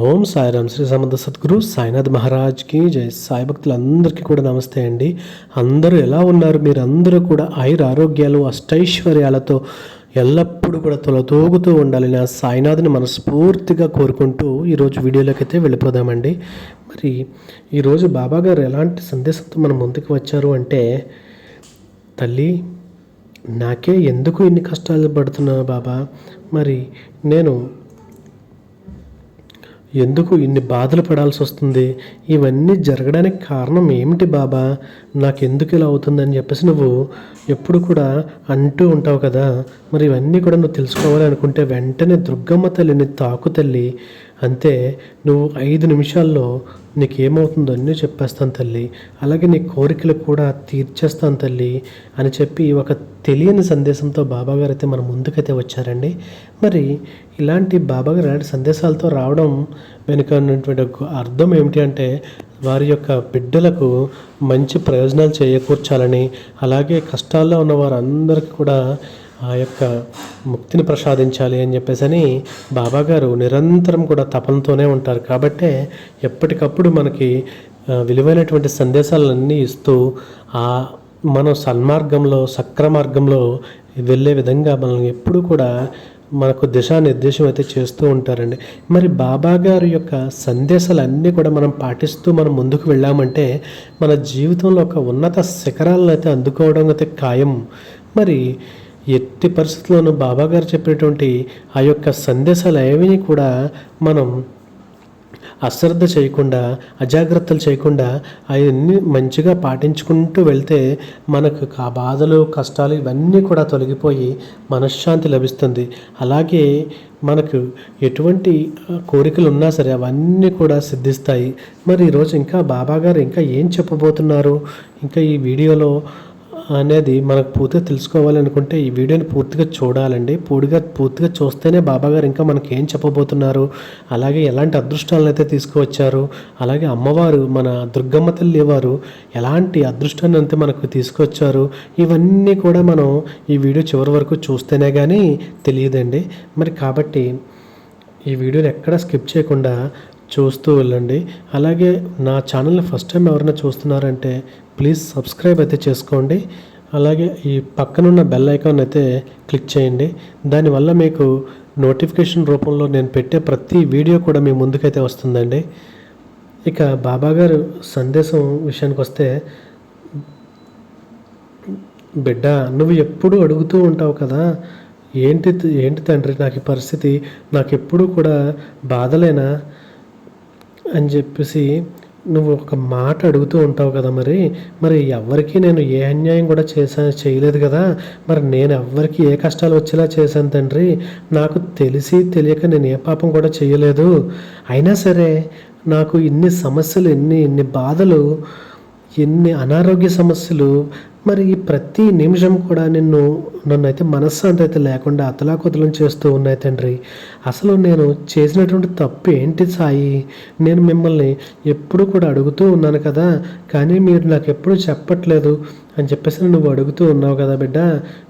ఓం సాయిరామ్ శ్రీ సమర్థ సద్గురు సాయినాథ్ మహారాజ్కి జై సాయి భక్తులందరికీ కూడా నమస్తే అండి. అందరూ ఎలా ఉన్నారు? మీరందరూ కూడా ఐర్ ఆరోగ్యాలు అష్టైశ్వర్యాలతో ఎల్లప్పుడూ కూడా తొలతూగుతూ ఉండాలని ఆ సాయినాథ్ని మనస్ఫూర్తిగా కోరుకుంటూ ఈరోజు వీడియోలోకి అయితే వెళ్ళిపోదామండి. మరి ఈరోజు బాబా గారు ఎలాంటి సందేశంతో మన ముందుకు వచ్చారు అంటే తల్లి నాకే ఎందుకు ఇన్ని కష్టాలు పడుతున్నావు బాబా? మరి నేను ఎందుకు ఇన్ని బాధలు పడాల్సి వస్తుంది? ఇవన్నీ జరగడానికి కారణం ఏమిటి బాబా? నాకెందుకు ఇలా అవుతుందని చెప్పేసి నువ్వు ఎప్పుడు కూడా అంటూ ఉంటావు కదా. మరి ఇవన్నీ కూడా నువ్వు తెలుసుకోవాలి అనుకుంటే వెంటనే దుర్గమ్మ తల్లిని తాకు తల్లి. అంతే నువ్వు ఐదు నిమిషాల్లో నీకు ఏమవుతుందో అన్నీ చెప్పేస్తాను తల్లి. అలాగే నీ కోరికలు కూడా తీర్చేస్తాను తల్లి అని చెప్పి ఒక తెలియని సందేశంతో బాబాగారు అయితే మన ముందుకైతే వచ్చారండి. మరి ఇలాంటి బాబాగారు ఇలాంటి సందేశాలతో రావడం వెనుక ఉన్నటువంటి అర్థం ఏమిటి అంటే వారి యొక్క బిడ్డలకు మంచి ప్రయోజనాలు చేకూర్చాలని అలాగే కష్టాల్లో ఉన్న వారందరికీ కూడా ఆ యొక్క ముక్తిని ప్రసాదించాలి అని చెప్పేసి అని బాబాగారు నిరంతరం కూడా తపనతోనే ఉంటారు. కాబట్టే ఎప్పటికప్పుడు మనకి విలువైనటువంటి సందేశాలన్నీ ఇస్తూ ఆ మనం సన్మార్గంలో సక్రమార్గంలో వెళ్ళే విధంగా మనల్ని ఎప్పుడూ కూడా మనకు దిశానిర్దేశం అయితే చేస్తూ ఉంటారండి. మరి బాబా గారి యొక్క సందేశాలన్నీ కూడా మనం పాటిస్తూ మనం ముందుకు వెళ్ళామంటే మన జీవితంలో ఒక ఉన్నత శిఖరాలను అయితే అందుకోవడం అయితే ఖాయం. మరి ఎట్టి పరిస్థితుల్లోనూ బాబాగారు చెప్పినటువంటి ఆ యొక్క సందేశాలు ఏవి కూడా మనం అశ్రద్ధ చేయకుండా అజాగ్రత్తలు చేయకుండా అవన్నీ మంచిగా పాటించుకుంటూ వెళ్తే మనకు ఆ బాధలు కష్టాలు ఇవన్నీ కూడా తొలగిపోయి మనశ్శాంతి లభిస్తుంది. అలాగే మనకు ఎటువంటి కోరికలు ఉన్నా సరే అవన్నీ కూడా సిద్ధిస్తాయి. మరి ఈరోజు ఇంకా బాబాగారు ఇంకా ఏం చెప్పబోతున్నారు? ఇంకా ఈ వీడియోలో అనేది మనకు పూర్తిగా తెలుసుకోవాలనుకుంటే ఈ వీడియోని పూర్తిగా చూడాలండి. పూర్తిగా పూర్తిగా చూస్తేనే బాబాగారు ఇంకా మనకి ఏం చెప్పబోతున్నారు? అలాగే ఎలాంటి అదృష్టాలను అయితే తీసుకువచ్చారు? అలాగే అమ్మవారు మన దుర్గమ్మ తల్లి వారు ఎలాంటి అదృష్టాన్ని అయితే మనకు తీసుకొచ్చారు ఇవన్నీ కూడా మనం ఈ వీడియో చివరి వరకు చూస్తేనే కానీ తెలియదండి. మరి కాబట్టి ఈ వీడియోని ఎక్కడ స్కిప్ చేయకుండా చూస్తూ వెళ్ళండి. అలాగే నా ఛానల్ని ఫస్ట్ టైం ఎవరైనా చూస్తున్నారంటే ప్లీజ్ సబ్స్క్రైబ్ అయితే చేసుకోండి. అలాగే ఈ పక్కనున్న బెల్ ఐకాన్ అయితే క్లిక్ చేయండి. దానివల్ల మీకు నోటిఫికేషన్ రూపంలో నేను పెట్టే ప్రతి వీడియో కూడా మీ ముందుకైతే వస్తుందండి. ఇక బాబా గారు సందేశం విషయానికి వస్తే బిడ్డ నువ్వు ఎప్పుడు అడుగుతూ ఉంటావు కదా ఏంటి ఏంటి తండ్రి నాకు ఈ పరిస్థితి నాకు ఎప్పుడు కూడా బాధలేనా అని చెప్పేసి నువ్వు ఒక మాట అడుగుతూ ఉంటావు కదా మరి. మరి ఎవరికి నేను ఏ అన్యాయం కూడా చేసా చేయలేదు కదా. మరి నేను ఎవ్వరికి ఏ కష్టాలు వచ్చేలా చేశాను తండ్రి? నాకు తెలిసి తెలియక నేను ఏ పాపం కూడా చేయలేదు. అయినా సరే నాకు ఇన్ని సమస్యలు ఎన్ని ఇన్ని బాధలు ఎన్ని అనారోగ్య సమస్యలు మరి ప్రతి నిమిషం కూడా నిన్ను నన్ను అయితే మనశ్శాంతి అయితే లేకుండా అతలాకుతలం చేస్తూ ఉన్నాయి తండ్రి. అసలు నేను చేసినటువంటి తప్పు ఏంటి సాయి? నేను మిమ్మల్ని ఎప్పుడు కూడా అడుగుతూ ఉన్నాను కదా కానీ మీరు నాకు ఎప్పుడు చెప్పట్లేదు అని చెప్పేసి నువ్వు అడుగుతూ ఉన్నావు కదా బిడ్డ.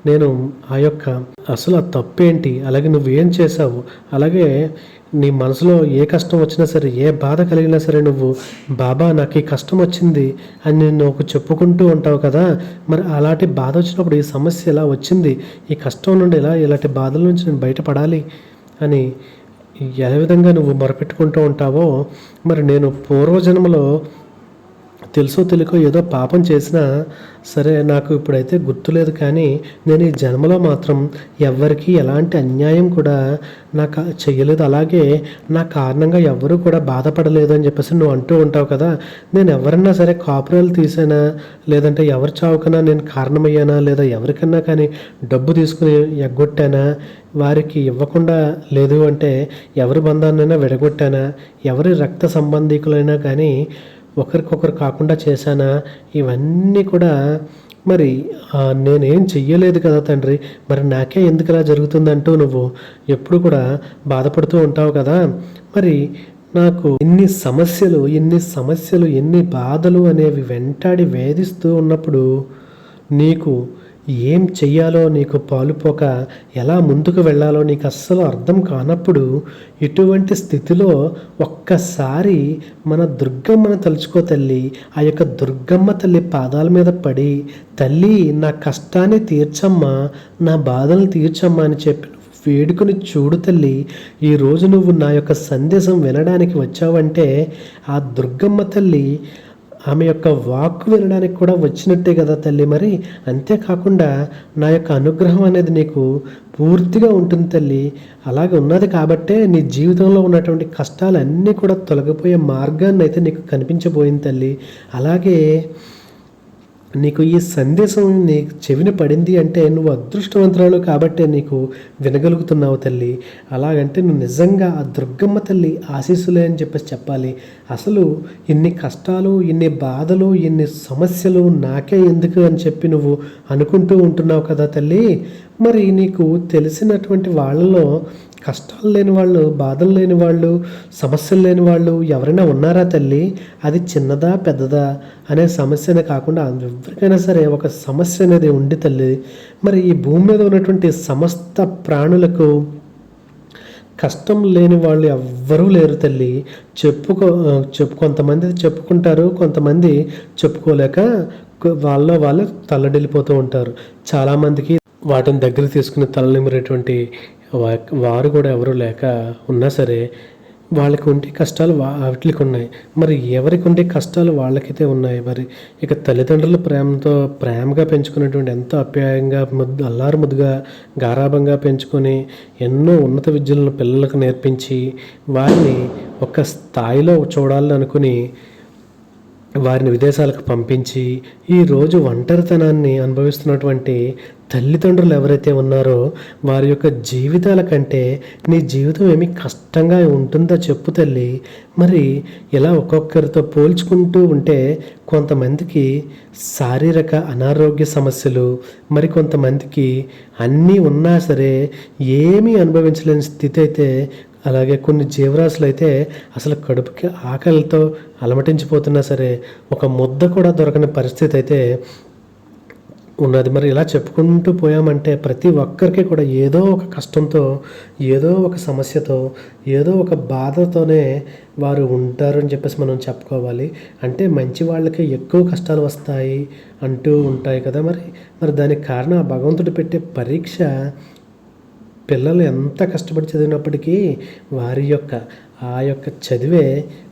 నేను ఆ యొక్క అసలు ఆ తప్పేంటి? అలాగే నువ్వేం చేసావు అలాగే నీ మనసులో ఏ కష్టం వచ్చినా సరే ఏ బాధ కలిగినా సరే నువ్వు బాబా నాకు ఈ కష్టం వచ్చింది అని నేను ఒక చెప్పుకుంటూ ఉంటావు కదా. మరి అలాంటి బాధ వచ్చినప్పుడు ఈ సమస్య ఎలా వచ్చింది? ఈ కష్టం నుండి ఎలా ఇలాంటి బాధల నుంచి నేను బయటపడాలి అని ఏ విధంగా నువ్వు మొరపెట్టుకుంటూ ఉంటావో మరి నేను పూర్వజన్మలో తెలుసో తెలియకో ఏదో పాపం చేసినా సరే నాకు ఇప్పుడైతే గుర్తులేదు కానీ నేను ఈ జన్మలో మాత్రం ఎవ్వరికీ ఎలాంటి అన్యాయం కూడా నాకు చెయ్యలేదు. అలాగే నా కారణంగా ఎవరు కూడా బాధపడలేదు అని చెప్పేసి నువ్వు అంటూ ఉంటావు కదా. నేను ఎవరన్నా సరే కాపురాలు తీసానా? లేదంటే ఎవరి చావుకన్నా నేను కారణమయ్యానా? లేదా ఎవరికన్నా కానీ డబ్బు తీసుకుని ఎగ్గొట్టానా? వారికి ఇవ్వకుండా లేదు అంటే ఎవరి బంధాన్నైనా విడగొట్టానా? ఎవరి రక్త సంబంధికులైనా కానీ ఒకరికొకరు కాకుండా చేశానా? ఇవన్నీ కూడా మరి నేనేం చెయ్యలేదు కదా తండ్రి. మరి నాకే ఎందుకు ఇలా జరుగుతుందంటూ నువ్వు ఎప్పుడు కూడా బాధపడుతూ ఉంటావు కదా. మరి నాకు ఇన్ని సమస్యలు ఇన్ని సమస్యలు ఎన్ని బాధలు అనేవి వెంటాడి వేధిస్తూ ఉన్నప్పుడు నీకు ఏం చెయ్యాలో నీకు పాలుపోక ఎలా ముందుకు వెళ్ళాలో నీకు అస్సలు అర్థం కానప్పుడు ఇటువంటి స్థితిలో ఒక్కసారి మన దుర్గమ్మను తలుచుకో తల్లి. ఆ యొక్క దుర్గమ్మ తల్లి పాదాల మీద పడి తల్లి నా కష్టాన్ని తీర్చమ్మా నా బాధలను తీర్చమ్మా అని చెప్పి వేడుకొని చూడు తల్లి. ఈరోజు నువ్వు నా యొక్క సందేశం వినడానికి వచ్చావంటే ఆ దుర్గమ్మ తల్లి ఆమె యొక్క వాక్కు వినడానికి కూడా వచ్చినట్టే కదా తల్లి. మరి అంతేకాకుండా నా యొక్క అనుగ్రహం అనేది నీకు పూర్తిగా ఉంటుంది తల్లి. అలాగే ఉన్నది కాబట్టే నీ జీవితంలో ఉన్నటువంటి కష్టాలన్నీ కూడా తొలగిపోయే మార్గాన్ని అయితే నీకు కనిపించబోయింది తల్లి. అలాగే నీకు ఈ సందేశం నీ చెవిన పడింది అంటే నువ్వు అదృష్టవంతురాలు కాబట్టే నీకు వినగలుగుతున్నావు తల్లి. అలాగంటే నువ్వు నిజంగా ఆ దుర్గమ్మ తల్లి ఆశీస్సులే అని చెప్పేసి చెప్పాలి. అసలు ఇన్ని కష్టాలు ఇన్ని బాధలు ఇన్ని సమస్యలు నాకే ఎందుకు అని చెప్పి నువ్వు అనుకుంటూ ఉంటున్నావు కదా తల్లి. మరి నీకు తెలిసినటువంటి వాళ్ళలో కష్టాలు లేని వాళ్ళు బాధలు లేని వాళ్ళు సమస్యలు లేని వాళ్ళు ఎవరైనా ఉన్నారా తల్లి? అది చిన్నదా పెద్దదా అనే సమస్యనే కాకుండా ఎవరికైనా సరే ఒక సమస్య అనేది ఉండి తల్లి. మరి ఈ భూమి మీద ఉన్నటువంటి సమస్త ప్రాణులకు కష్టం లేని వాళ్ళు ఎవ్వరూ లేరు తల్లి. చెప్పుకో చెప్పు కొంతమంది చెప్పుకుంటారు కొంతమంది చెప్పుకోలేక వాళ్ళ వాళ్ళు తల్లడిల్లిపోతూ ఉంటారు. చాలామందికి వాటిని దగ్గర తీసుకుని తలనిమిరేటువంటి వా- వారు కూడా ఎవరు లేక ఉన్నా సరే వాళ్ళకి ఉండే కష్టాలు వాటికి ఉన్నాయి. మరి ఎవరికి ఉండే కష్టాలు వాళ్ళకైతే ఉన్నాయి. మరి ఇక తల్లిదండ్రుల ప్రేమతో ప్రేమగా పెంచుకున్నటువంటి ఎంతో అప్యాయంగా ముద్దు అల్లారు ముద్దుగా గారాభంగా పెంచుకొని ఎన్నో ఉన్నత విద్యలను పిల్లలకు నేర్పించి వారిని ఒక స్థాయిలో చూడాలని అనుకుని వారిని విదేశాలకు పంపించి ఈరోజు ఒంటరితనాన్ని అనుభవిస్తున్నటువంటి తల్లిదండ్రులు ఎవరైతే ఉన్నారో వారి యొక్క జీవితాల కంటే నీ జీవితం ఏమి కష్టంగా ఉంటుందో చెప్పు తల్లి. మరి ఇలా ఒక్కొక్కరితో పోల్చుకుంటూ ఉంటే కొంతమందికి శారీరక అనారోగ్య సమస్యలు మరి కొంతమందికి అన్నీ ఉన్నా సరే ఏమీ అనుభవించలేని స్థితి అయితే అలాగే కొన్ని జీవరాశులు అయితే అసలు కడుపుకి ఆకలితో అలమటించిపోతున్నా సరే ఒక ముద్ద కూడా దొరకని పరిస్థితి అయితే ఉన్నది. మరి ఇలా చెప్పుకుంటూ పోయామంటే ప్రతి ఒక్కరికి కూడా ఏదో ఒక కష్టంతో ఏదో ఒక సమస్యతో ఏదో ఒక బాధతోనే వారు ఉంటారు అని చెప్పేసి మనం చెప్పుకోవాలి. అంటే మంచి వాళ్ళకి ఎక్కువ కష్టాలు వస్తాయి అంటూ ఉంటాయి కదా మరి. మరి దానికి కారణం ఆ భగవంతుడు పెట్టే పరీక్ష పిల్లలు ఎంత కష్టపడి చదివినప్పటికీ వారి యొక్క ఆ యొక్క చదివే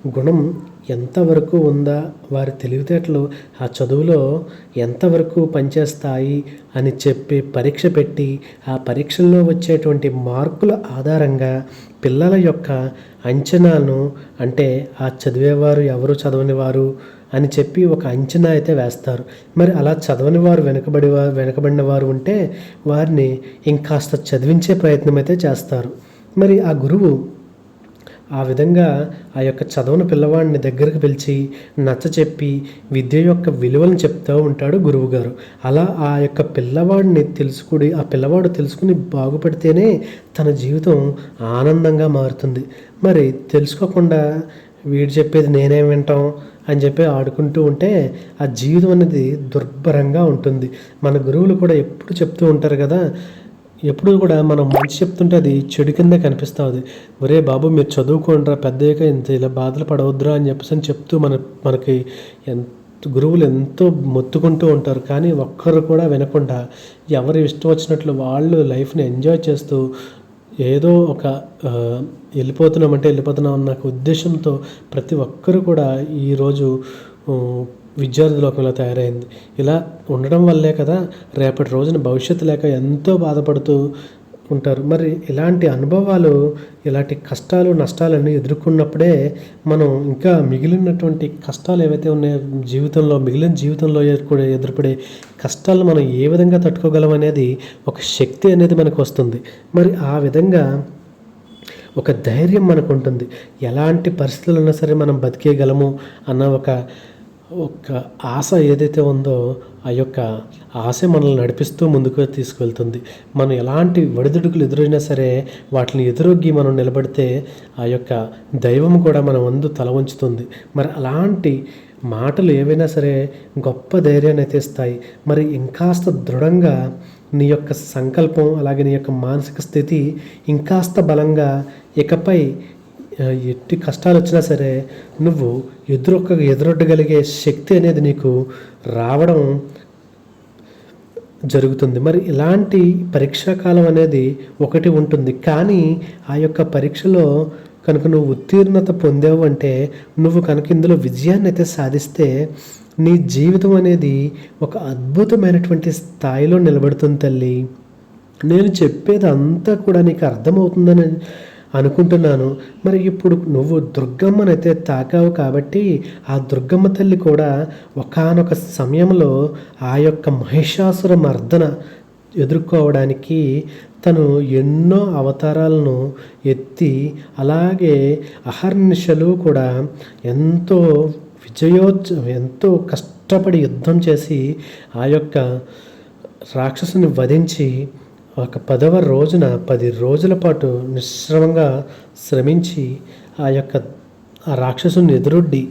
గుణం ఎంతవరకు ఉందా వారి తెలివితేటలు ఆ చదువులో ఎంతవరకు పనిచేస్తాయి అని చెప్పి పరీక్ష పెట్టి ఆ పరీక్షల్లో వచ్చేటువంటి మార్కుల ఆధారంగా పిల్లల యొక్క అంచనాలను అంటే ఆ చదివేవారు ఎవరు చదవని వారు అని చెప్పి ఒక అంచనా అయితే వేస్తారు. మరి అలా చదవని వారు వెనుకబడి వారు వెనుకబడిన వారు ఉంటే వారిని ఇంకాస్త చదివించే ప్రయత్నం అయితే చేస్తారు. మరి ఆ గురువు ఆ విధంగా ఆ యొక్క చదవని పిల్లవాడిని దగ్గరకు పిలిచి నచ్చ చెప్పి విద్య యొక్క విలువలను చెప్తూ ఉంటాడు గురువు గారు. అలా ఆ యొక్క పిల్లవాడిని తెలుసుకుని ఆ పిల్లవాడు తెలుసుకుని బాగుపడితేనే తన జీవితం ఆనందంగా మారుతుంది. మరి తెలుసుకోకుండా వీడు చెప్పేది నేనేం వింటాం అని చెప్పి ఆడుకుంటూ ఉంటే ఆ జీవితం అనేది దుర్భరంగా ఉంటుంది. మన గురువులు కూడా ఎప్పుడు చెప్తూ ఉంటారు కదా ఎప్పుడు కూడా మనం మంచి చెప్తుంటే అది చెడు కిందే కనిపిస్తుంది ఒరే బాబు మీరు చదువుకోండిరా పెద్దయ్యాక ఇంత ఇలా బాధలు పడవద్దురా అని చెప్పేసి అని చెప్తూ మన మనకి ఎంత గురువులు ఎంతో మొత్తుకుంటూ ఉంటారు. కానీ ఒక్కరు కూడా వినకుండా ఎవరి ఇష్టం వచ్చినట్లు వాళ్ళు లైఫ్ని ఎంజాయ్ చేస్తూ ఏదో ఒక వెళ్ళిపోతున్నాం వెళ్ళిపోతున్నామంటే వెళ్ళిపోతున్నాం అన్న ఒక ఉద్దేశంతో ప్రతి ఒక్కరు కూడా ఈరోజు ఆ, విద్యార్థి లోకంలో తయారైంది. ఇలా ఉండడం వల్లే కదా రేపటి రోజున భవిష్యత్తు లేక ఎంతో బాధపడుతూ ఉంటారు మరి ఇలాంటి అనుభవాలు ఇలాంటి కష్టాలు నష్టాలన్నీ ఎదుర్కొన్నప్పుడే మనం ఇంకా మిగిలినటువంటి కష్టాలు ఏవైతే ఉన్నాయో జీవితంలో మిగిలిన జీవితంలో ఎదుర్కొనే ఎదురుపడే కష్టాలను మనం ఏ విధంగా తట్టుకోగలం అనేది ఒక శక్తి అనేది మనకు వస్తుంది. మరి ఆ విధంగా ఒక ధైర్యం మనకు ఉంటుంది. ఎలాంటి పరిస్థితులు ఉన్నా సరే మనం బతికేయగలము అన్న ఒక ఒక ఆశ ఏదైతే ఉందో ఆ యొక్క ఆశ మనల్ని నడిపిస్తూ ముందుకు తీసుకెళ్తుంది. మనం ఎలాంటి ఒడిదుడుకులు ఎదురైనా సరే వాటిని ఎదురొగ్గి మనం నిలబడితే ఆ యొక్క దైవం కూడా మన ముందు తల ఉంచుతుంది మరి అలాంటి మాటలు ఏవైనా సరే గొప్ప ధైర్యాన్ని అయితే ఇస్తాయి. మరి ఇంకాస్త దృఢంగా నీ యొక్క సంకల్పం అలాగే నీ యొక్క మానసిక స్థితి ఇంకాస్త బలంగా ఇకపై ఎట్టి కష్టాలు వచ్చినా సరే నువ్వు ఎదురొక్క ఎదురొడ్డగలిగే శక్తి అనేది నీకు రావడం జరుగుతుంది. మరి ఇలాంటి పరీక్షాకాలం అనేది ఒకటి ఉంటుంది. కానీ ఆ యొక్క పరీక్షలో కనుక నువ్వు ఉత్తీర్ణత పొందావు అంటే నువ్వు కనుక ఇందులో విజయాన్ని అయితే సాధిస్తే నీ జీవితం అనేది ఒక అద్భుతమైనటువంటి స్థాయిలో నిలబడుతుంది తల్లి. నేను చెప్పేది అంతా కూడా నీకు అర్థమవుతుందని అనుకుంటున్నాను. మరి ఇప్పుడు నువ్వు దుర్గమ్మనైతే తాకావు కాబట్టి ఆ దుర్గమ్మ తల్లి కూడా ఒకానొక సమయంలో ఆ యొక్క మహిషాసుర మర్దన ఎదుర్కోవడానికి తను ఎన్నో అవతారాలను ఎత్తి అలాగే అహర్నిశలు కూడా ఎంతో విజయోత్స ఎంతో కష్టపడి యుద్ధం చేసి ఆ యొక్క రాక్షసుని వధించి ఒక పదవ రోజున పది రోజుల పాటు నిశ్రమంగా శ్రమించి ఆ యొక్క ఆ రాక్షసుని ఎదురొడ్డి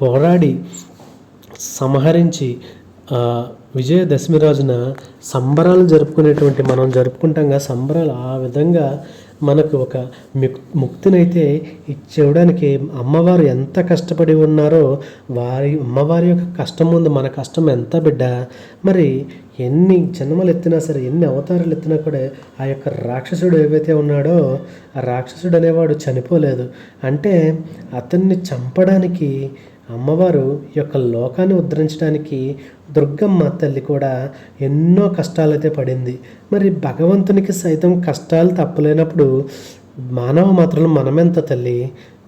పోరాడి సంహరించి ఆ విజయదశమి రోజున సంబరాలు జరుపుకునేటువంటి మనం జరుపుకుంటాం కదా సంబరాలు ఆ విధంగా మనకు ఒక ముక్ ముక్తినైతే ఇచ్చేవడానికి అమ్మవారు ఎంత కష్టపడి ఉన్నారో వారి అమ్మవారి యొక్క కష్టం ముందు మన కష్టం ఎంత బిడ్డ? మరి ఎన్ని జన్మలు ఎత్తినా సరే ఎన్ని అవతారాలు ఎత్తినా కూడా ఆ యొక్క రాక్షసుడు ఏవైతే ఉన్నాడో ఆ రాక్షసుడు అనేవాడు చనిపోలేదు. అంటే అతన్ని చంపడానికి అమ్మవారు యొక్క లోకాన్ని ఉద్ధరించడానికి దుర్గమ్మ తల్లి కూడా ఎన్నో కష్టాలైతే పడింది. మరి భగవంతునికి సైతం కష్టాలు తప్పలేనప్పుడు మానవ మాత్రం మనమెంత తల్లి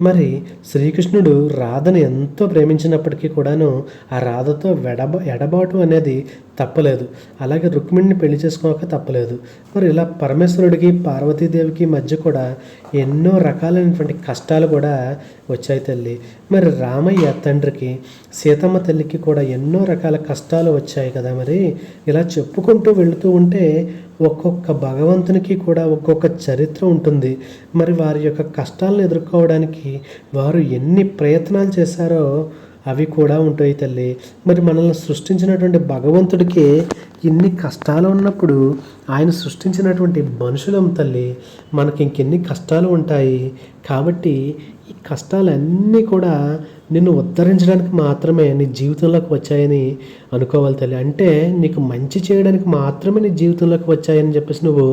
మరి శ్రీకృష్ణుడు రాధను ఎంతో ప్రేమించినప్పటికీ కూడాను ఆ రాధతో వెడబ ఎడబాటు అనేది తప్పలేదు. అలాగే రుక్మిణిని పెళ్ళి చేసుకోక తప్పలేదు. మరి ఇలా పరమేశ్వరుడికి పార్వతీదేవికి మధ్య కూడా ఎన్నో రకాలైనటువంటి కష్టాలు కూడా వచ్చాయి తల్లి. మరి రామయ్య తండ్రికి సీతమ్మ తల్లికి కూడా ఎన్నో రకాల కష్టాలు వచ్చాయి కదా మరి. ఇలా చెప్పుకుంటూ వెళుతూ ఉంటే ఒక్కొక్క భగవంతునికి కూడా ఒక్కొక్క చరిత్ర ఉంటుంది. మరి వారి యొక్క కష్టాలను ఎదుర్కోవడానికి వారు ఎన్ని ప్రయత్నాలు చేశారో అవి కూడా ఉంటాయి తల్లి. మరి మనల్ని సృష్టించినటువంటి భగవంతుడికి ఇన్ని కష్టాలు ఉన్నప్పుడు ఆయన సృష్టించినటువంటి మనుషులం తల్లి మనకి ఇంకెన్ని కష్టాలు ఉంటాయి. కాబట్టి ఈ కష్టాలన్నీ కూడా నిన్ను ఉద్ధరించడానికి మాత్రమే నీ జీవితంలోకి వచ్చాయని అనుకోవాలి తల్లి. అంటే నీకు మంచి చేయడానికి మాత్రమే నీ జీవితంలోకి వచ్చాయని చెప్పేసి నువ్వు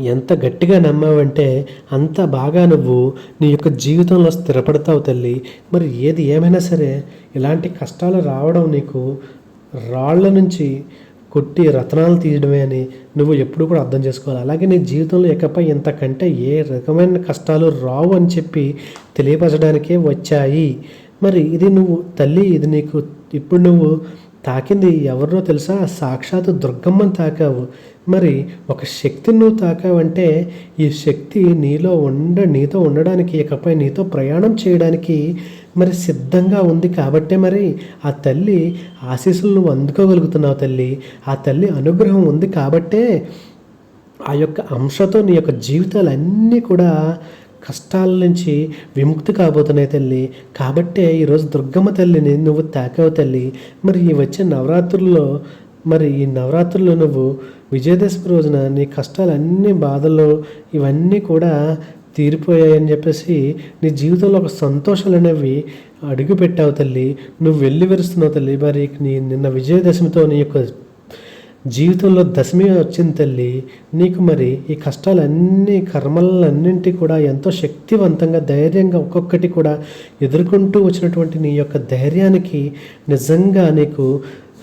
ఎంత గట్టిగా నమ్మావంటే అంత బాగా నువ్వు నీ యొక్క జీవితంలో స్థిరపడతావు తల్లి. మరి ఏది ఏమైనా సరే ఇలాంటి కష్టాలు రావడం నీకు రాళ్ళ నుంచి కొట్టి రత్నాలు తీయడమే అని నువ్వు ఎప్పుడు కూడా అర్థం చేసుకోవాలి. అలాగే నీ జీవితంలో ఇకపై ఇంతకంటే ఏ రకమైన కష్టాలు రావు అని చెప్పి తెలియపరచడానికే వచ్చాయి. మరి ఇది నువ్వు తల్లి ఇది నీకు ఇప్పుడు నువ్వు తాకింది ఎవరినో తెలుసా? సాక్షాత్ దుర్గమ్మని తాకావు. మరి ఒక శక్తిని నువ్వు తాకావంటే ఈ శక్తి నీలో ఉండ నీతో ఉండడానికి ఇకపై నీతో ప్రయాణం చేయడానికి మరి సిద్ధంగా ఉంది కాబట్టే మరి ఆ తల్లి ఆశీస్సులు నువ్వు అందుకోగలుగుతున్నావు తల్లి. ఆ తల్లి అనుగ్రహం ఉంది కాబట్టే ఆ యొక్క అంశతో నీ యొక్క జీవితాలన్నీ కూడా కష్టాల నుంచి విముక్తి కాబోతున్నాయి తల్లి. కాబట్టే ఈరోజు దుర్గమ్మ తల్లిని నువ్వు తాకావు తల్లి. మరి ఈ వచ్చే నవరాత్రుల్లో మరి ఈ నవరాత్రుల్లో నువ్వు విజయదశమి రోజున నీ కష్టాలన్నీ బాధలు ఇవన్నీ కూడా తీరిపోయాయని చెప్పేసి నీ జీవితంలో ఒక సంతోషాలు అనేవి అడుగు పెట్టావు తల్లి. నువ్వు వెళ్ళి విరుస్తున్నావు తల్లి. మరి నీ నిన్న విజయదశమితో నీ యొక్క జీవితంలో దశమి వచ్చింది తల్లి. నీకు మరి ఈ కష్టాలన్నీ కర్మలన్నింటి కూడా ఎంతో శక్తివంతంగా ధైర్యంగా ఒక్కొక్కటి కూడా ఎదుర్కొంటూ వచ్చినటువంటి నీ యొక్క ధైర్యానికి నిజంగా నీకు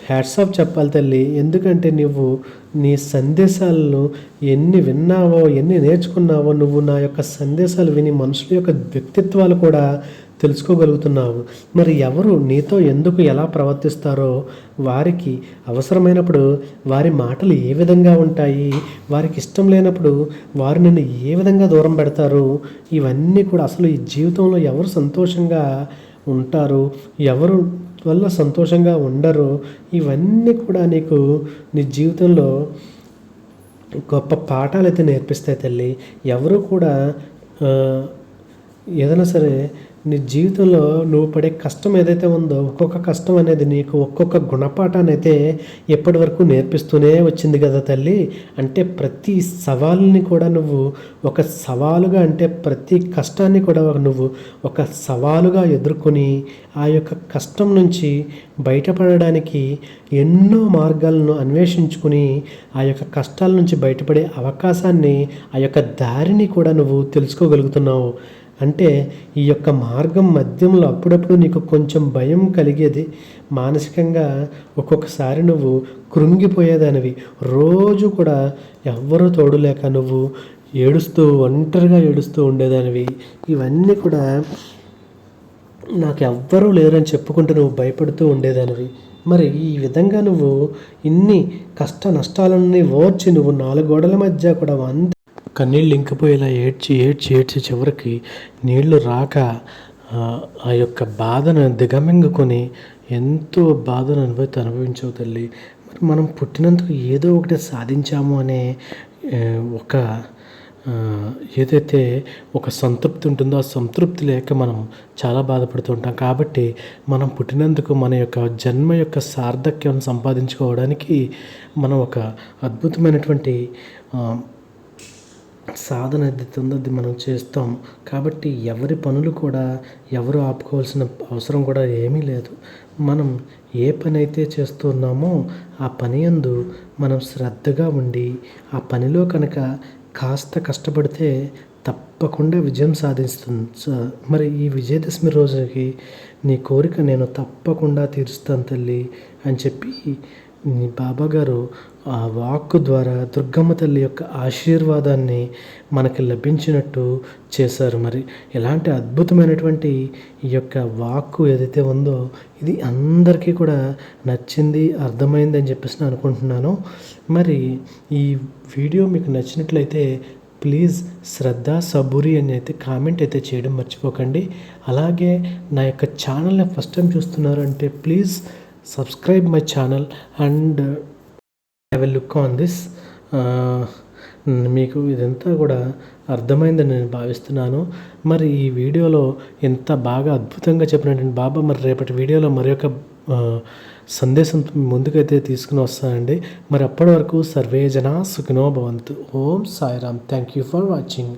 హ్యాట్సాప్ చెప్పాలి తల్లి. ఎందుకంటే నువ్వు నీ సందేశాలను ఎన్ని విన్నావో ఎన్ని నేర్చుకున్నావో నువ్వు నా యొక్క సందేశాలు విని మనుషుల యొక్క వ్యక్తిత్వాలు కూడా తెలుసుకోగలుగుతున్నావు. మరి ఎవరు నీతో ఎందుకు ఎలా ప్రవర్తిస్తారో వారికి అవసరమైనప్పుడు వారి మాటలు ఏ విధంగా ఉంటాయి వారికి ఇష్టం లేనప్పుడు వారు నిన్ను ఏ విధంగా దూరం పెడతారు ఇవన్నీ కూడా అసలు ఈ జీవితంలో ఎవరు సంతోషంగా ఉంటారు ఎవరు వల్ల సంతోషంగా ఉండరు ఇవన్నీ కూడా నీకు నీ జీవితంలో గొప్ప పాఠాలు అయితే నేర్పిస్తాయి తల్లి. ఎవరు కూడా ఏదైనా సరే నీ జీవితంలో నువ్వు పడే కష్టం ఏదైతే ఉందో ఒక్కొక్క కష్టం అనేది నీకు ఒక్కొక్క గుణపాఠాన్ని అయితే ఎప్పటి వరకు నేర్పిస్తూనే వచ్చింది కదా తల్లి? అంటే ప్రతి సవాల్ని కూడా నువ్వు ఒక సవాలుగా అంటే ప్రతి కష్టాన్ని కూడా నువ్వు ఒక సవాలుగా ఎదుర్కొని ఆ యొక్క కష్టం నుంచి బయటపడడానికి ఎన్నో మార్గాలను అన్వేషించుకుని ఆ యొక్క కష్టాల నుంచి బయటపడే అవకాశాన్ని ఆ యొక్క దారిని కూడా నువ్వు తెలుసుకోగలుగుతున్నావు. అంటే ఈ యొక్క మార్గం మధ్యంలో అప్పుడప్పుడు నీకు కొంచెం భయం కలిగేది. మానసికంగా ఒక్కొక్కసారి నువ్వు కృంగిపోయేదానివి. రోజు కూడా ఎవ్వరూ తోడులేక నువ్వు ఏడుస్తూ ఒంటరిగా ఏడుస్తూ ఉండేదానివి. ఇవన్నీ కూడా నాకు ఎవ్వరూ లేరని చెప్పుకుంటూ నువ్వు భయపడుతూ ఉండేదానివి. మరి ఈ విధంగా నువ్వు ఇన్ని కష్ట నష్టాలన్నీ ఓర్చి నువ్వు నాలుగు గోడల మధ్య కూడా వంద కన్నీళ్ళు ఇంకిపోయేలా ఏడ్చి ఏడ్చి ఏడ్చి చివరికి నీళ్ళు రాక ఆ, యొక్క బాధను దిగమింగుకొని ఎంతో బాధను అనుభూతి అనుభవించవు తల్లి. మరి మనం పుట్టినందుకు ఏదో ఒకటి సాధించాము అనే ఒక ఏదైతే ఒక సంతృప్తి ఉంటుందో ఆ సంతృప్తి లేక మనం చాలా బాధపడుతూ ఉంటాం. కాబట్టి మనం పుట్టినందుకు మన యొక్క జన్మ యొక్క సార్థక్యం సంపాదించుకోవడానికి మనం ఒక అద్భుతమైనటువంటి సాధన ఏదైతే ఉందో అది మనం చేస్తాం. కాబట్టి ఎవరి పనులు కూడా ఎవరు ఆపుకోవాల్సిన అవసరం కూడా ఏమీ లేదు. మనం ఏ పని అయితే చేస్తున్నామో ఆ పని యందు మనం శ్రద్ధగా ఉండి ఆ పనిలో కనుక కాస్త కష్టపడితే తప్పకుండా విజయం సాధిస్తుంది స- మరి ఈ విజయదశమి రోజుకి నీ కోరిక నేను తప్పకుండా తీరుస్తాను తల్లి అని చెప్పి బాబా గారు ఆ వాక్కు ద్వారా దుర్గమ్మ తల్లి యొక్క ఆశీర్వాదాన్ని మనకి లభించినట్టు చేశారు. మరి ఎలాంటి అద్భుతమైనటువంటి ఈ యొక్క వాక్కు ఏదైతే ఉందో ఇది అందరికీ కూడా నచ్చింది అర్థమైంది అని చెప్పేసి నేను అనుకుంటున్నాను. మరి ఈ వీడియో మీకు నచ్చినట్లయితే ప్లీజ్ శ్రద్ధ సబూరి అని అయితే కామెంట్ అయితే చేయడం మర్చిపోకండి. అలాగే నా యొక్క ఛానల్ని ఫస్ట్ టైం చూస్తున్నారు subscribe my channel and I will look on this మీకు ఇదంతా కూడా అర్థమైందని నేను భావిస్తున్నాను. మరి ఈ వీడియోలో ఎంత బాగా అద్భుతంగా చెప్పినటువంటి బాబా మరి రేపటి వీడియోలో మరి యొక్క సందేశం ముందుకైతే తీసుకుని వస్తానండి. మరి అప్పటి వరకు సర్వే జనా సుఖినో భవంతు. ఓం Sairam. Thank you for watching